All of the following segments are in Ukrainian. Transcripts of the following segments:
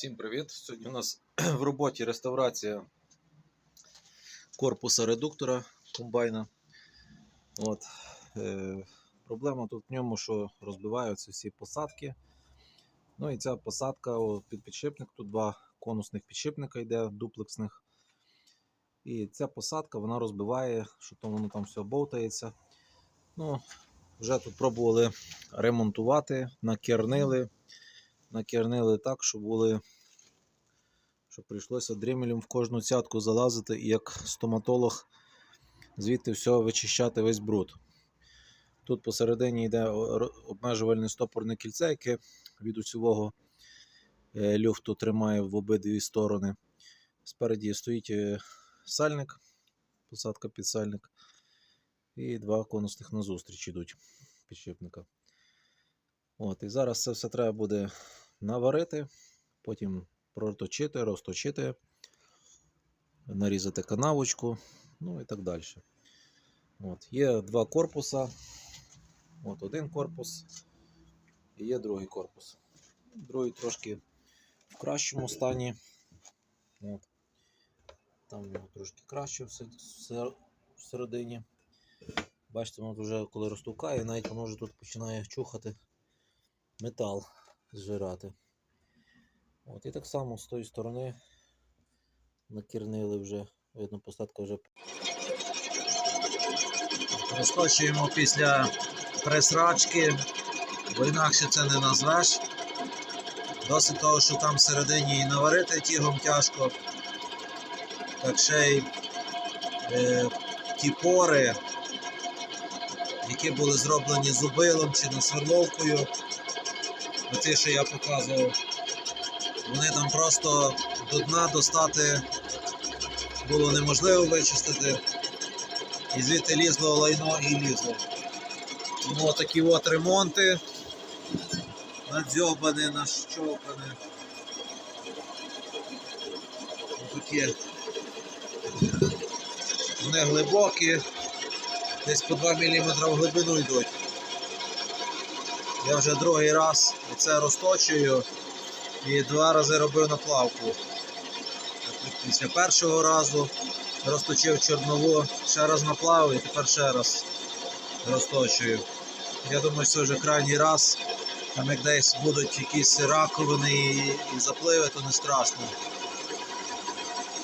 Всім привіт! Сьогодні у нас в роботі реставрація корпуса редуктора комбайна. От. Е, проблема тут в ньому, що розбиваються всі посадки. Ну і ця посадка о, під підшипник, тут два конусних підшипника йде дуплексних. І ця посадка вона розбиває, що то воно там все бовтається. Ну, вже тут пробували ремонтувати, накернили накернили так, що були, що прийшлося дрімелем в кожну цятку залазити і як стоматолог звідти все вичищати весь бруд. Тут посередині йде обмежувальне стопорне кільце, яке від усього е, люфту тримає в обидві сторони. Спереді стоїть е, сальник, посадка під сальник, і два конусних назустріч йдуть підшипника. От, і зараз це все треба буде наварити, потім проточити, розточити, нарізати канавочку, ну і так далі. От, є два корпуса. От один корпус і є другий корпус. Другий трошки в кращому стані. От. Там трошки краще все- все- всередині. Бачите, воно вже коли розтукає, навіть воно вже тут починає чухати метал зжирати. От, і так само з тої сторони накірнили вже, видно, посадка вже. Розкочуємо після пресрачки, бо інакше це не назвеш. Досить того, що там всередині і наварити тігом тяжко. Так ще й е, ті пори, які були зроблені зубилом чи насверловкою, оці, що я показував, вони там просто до дна достати було неможливо вичистити. І звідти лізло лайно і лізло. Тому такі от ремонти. Надзьобане, нащопане. Такі. Вони глибокі, десь по 2 мм в глибину йдуть. Я вже другий раз це розточую і два рази робив наплавку. Після першого разу розточив чорнову, ще раз наплавив і тепер ще раз розточую. Я думаю, що це вже крайній раз. Там як десь будуть якісь раковини і, запливи, то не страшно.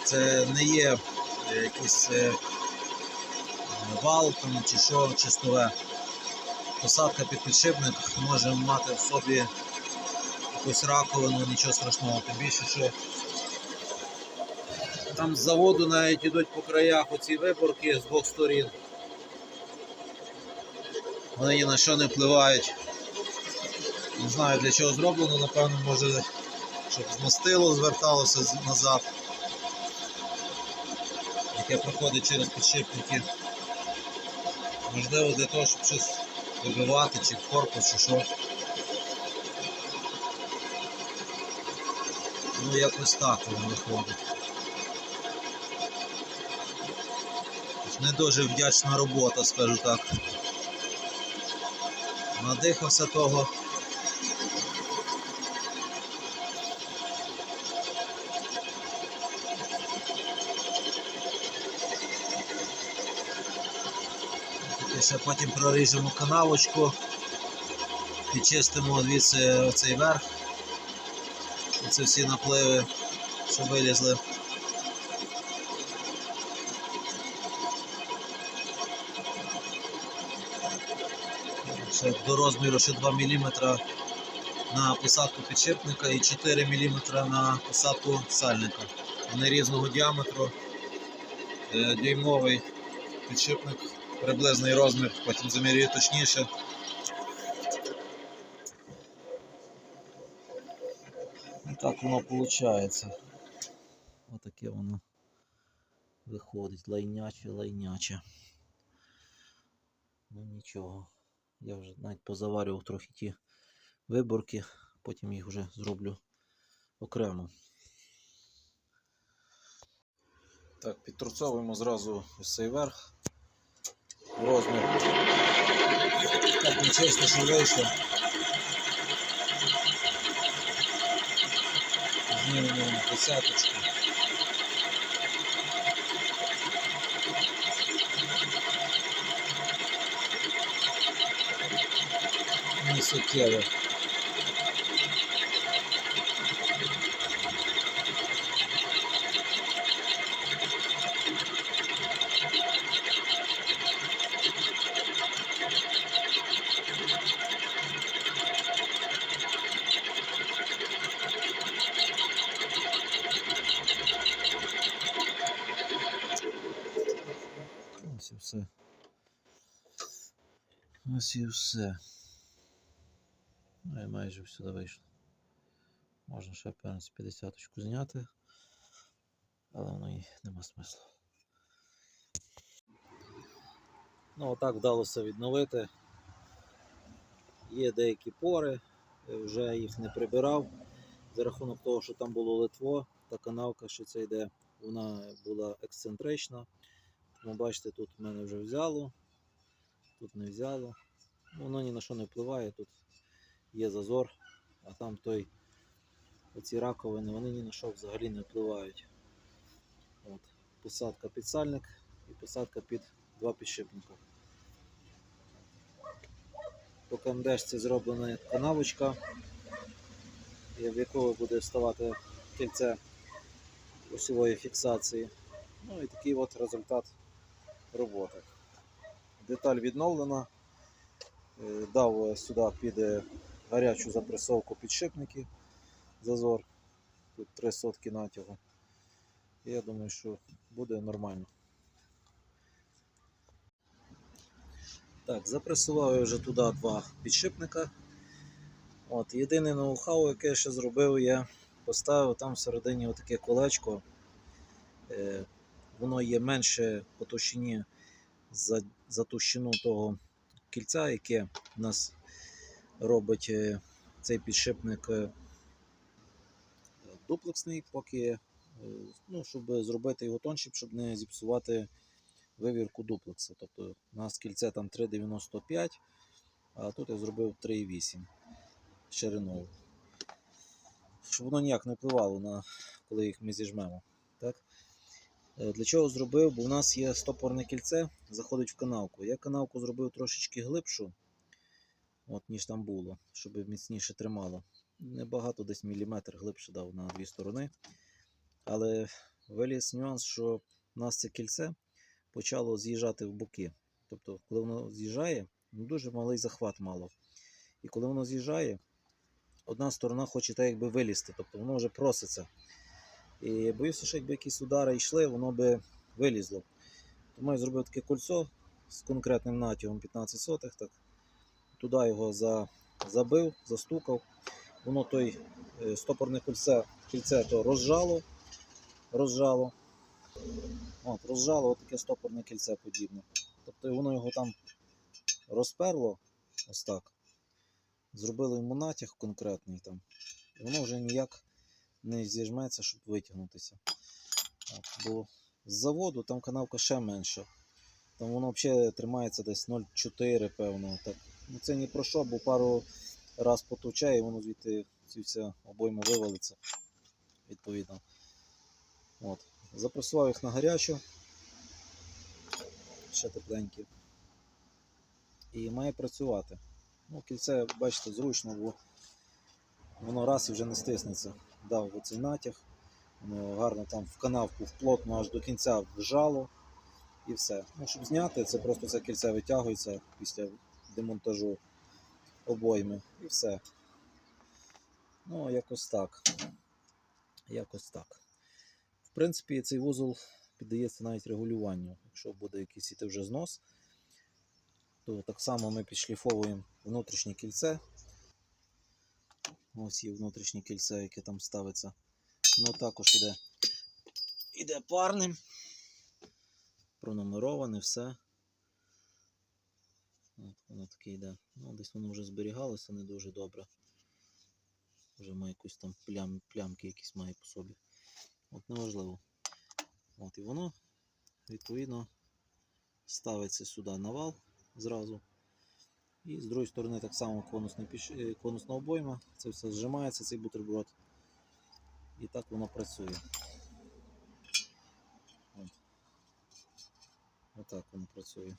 Це не є е, якийсь е, вал там, чи що чистове. Посадка під підшипник може мати в собі якусь раковину, нічого страшного. Тим більше, що там з заводу навіть йдуть по краях оці виборки з двох сторін. Вони ні на що не впливають. Не знаю для чого зроблено, напевно, може, щоб з мастило зверталося назад, яке проходить через підшипники. Можливо, для того, щоб щось вибивати, чи в корпус, чи що. Ну, якось так воно виходить. Не дуже вдячна робота, скажу так. Надихався того. Ще потім проріжемо канавочку, підчистимо звідси цей верх. Оце всі напливи, що вилізли. Ще до розміру ще 2 мм на посадку підшипника і 4 мм на посадку сальника. Вони різного діаметру. Е, Дюймовий підшипник, приблизний розмір, потім замірюю точніше. Так воно виходить. Отаке воно виходить. Лайняче, лайняче. Ну нічого. Я вже навіть позаварював трохи ті виборки, потім їх вже зроблю окремо. Так, підторцовуємо зразу ось цей верх. Розмір. Так нечесно, що вийшло. мінімум десяточку. Не суттєво. Ось і все. Ну і майже всюди вийшло. Можна ще принципі десяточку зняти, але воно і нема смислу. Ну, отак вдалося відновити. Є деякі пори, вже їх не прибирав. За рахунок того, що там було литво, та канавка, що це йде, вона була ексцентрична. Тому бачите, тут в мене вже взяло, тут не взяло. Ну, Воно ні на що не впливає, тут є зазор, а там той, оці раковини, вони ні на що взагалі не впливають. От. Посадка під сальник і посадка під два підшипника. По КМДшці зроблена канавочка, в якого буде вставати кільце осьової фіксації. Ну і такий от результат роботи. Деталь відновлена. Е, Дав сюди під е, гарячу запресовку підшипники зазор. Тут 3 сотки натягу. Я думаю, що буде нормально. Так, запресував я вже туди два підшипника. От, єдине ноу-хау, яке я ще зробив, я поставив там всередині отаке колечко. Е, воно є менше по товщині за, за товщину того кільця, яке у нас робить е, цей підшипник е, дуплексний, поки, е, ну, щоб зробити його тоншим, щоб не зіпсувати вивірку дуплекса. Тобто у нас кільце там 3,95, а тут я зробив 3,8 шириною. Щоб воно ніяк не впливало на коли їх ми зіжмемо. Е, Для чого зробив? Бо в нас є стопорне кільце, заходить в канавку. Я канавку зробив трошечки глибшу, от, ніж там було, щоб міцніше тримало. Небагато, десь міліметр глибше дав на дві сторони. Але виліз нюанс, що в нас це кільце почало з'їжджати в боки. Тобто, коли воно з'їжджає, ну, дуже малий захват мало. І коли воно з'їжджає, одна сторона хоче так якби вилізти, тобто воно вже проситься. І боюся, що якби якісь удари йшли, воно би вилізло. Тому я зробив таке кольцо з конкретним натягом 15 сотих. Так. Туди його за, забив, застукав. Воно той е, стопорне кільце, кільце то розжало, розжало. От, розжало таке стопорне кільце подібне. Тобто воно його там розперло ось так. Зробили йому натяг конкретний там. І воно вже ніяк не зіжметься, щоб витягнутися. От, бо з заводу там канавка ще менша. Там воно взагалі тримається десь 0,4, певно. Так. Ну, це ні про що, бо пару раз потовчає, і воно звідти ці вся обойма вивалиться. Відповідно. От. Запресував їх на гарячу. Ще тепленькі. І має працювати. Ну, кільце, бачите, зручно, бо воно раз і вже не стиснеться. Дав оцей натяг. Гарно там в канавку вплотно аж до кінця вжало і все. Ну, щоб зняти, це просто це кільце витягується після демонтажу обойми і все. Ну, якось так. Якось так. В принципі, цей вузол піддається навіть регулюванню. Якщо буде якийсь іти вже знос, то так само ми підшліфовуємо внутрішнє кільце. Ось є внутрішнє кільце, яке там ставиться. Воно також іде, іде парним. Пронумероване все. От воно таке йде. Ну, десь воно вже зберігалося не дуже добре. Вже має якусь там плям, плямки якісь має по собі. От неважливо. От і воно, відповідно, ставиться сюди на вал зразу. І з другої сторони так само конусний піш... е, конусна обойма. Це все зжимається, цей бутерброд. І так воно працює. От. Отак воно працює.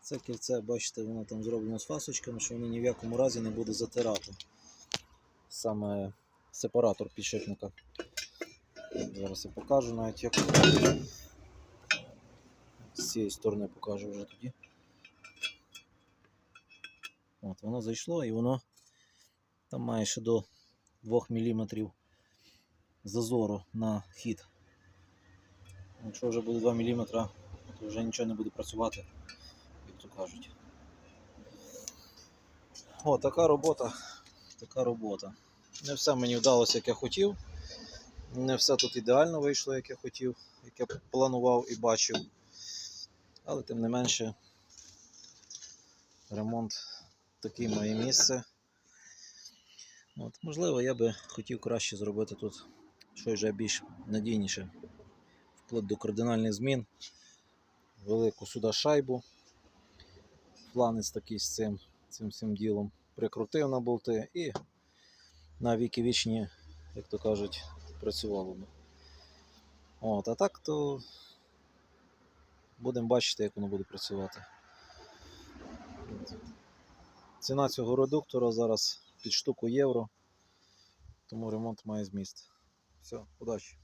Це кільце, бачите, воно там зроблено з фасочками, що воно ні в якому разі не буде затирати. Саме сепаратор підшипника. Зараз я покажу навіть як. З цієї сторони покажу вже тоді. От, воно зайшло і воно там має ще до 2 мм зазору на хід. Якщо вже буде 2 мм, то вже нічого не буде працювати, як то кажуть. О, така робота. Така робота. Не все мені вдалося, як я хотів. Не все тут ідеально вийшло, як я хотів, як я планував і бачив. Але тим не менше, ремонт такий має місце. От, можливо, я би хотів краще зробити тут щось вже більш надійніше. Вплоть до кардинальних змін. Велику сюди шайбу. Фланець такий з цим, цим всім ділом. Прикрутив на болти і на віки вічні, як то кажуть, працювало би. От, а так то будемо бачити, як воно буде працювати. Ціна цього редуктора зараз під штуку євро, тому ремонт має зміст. Все, удачі!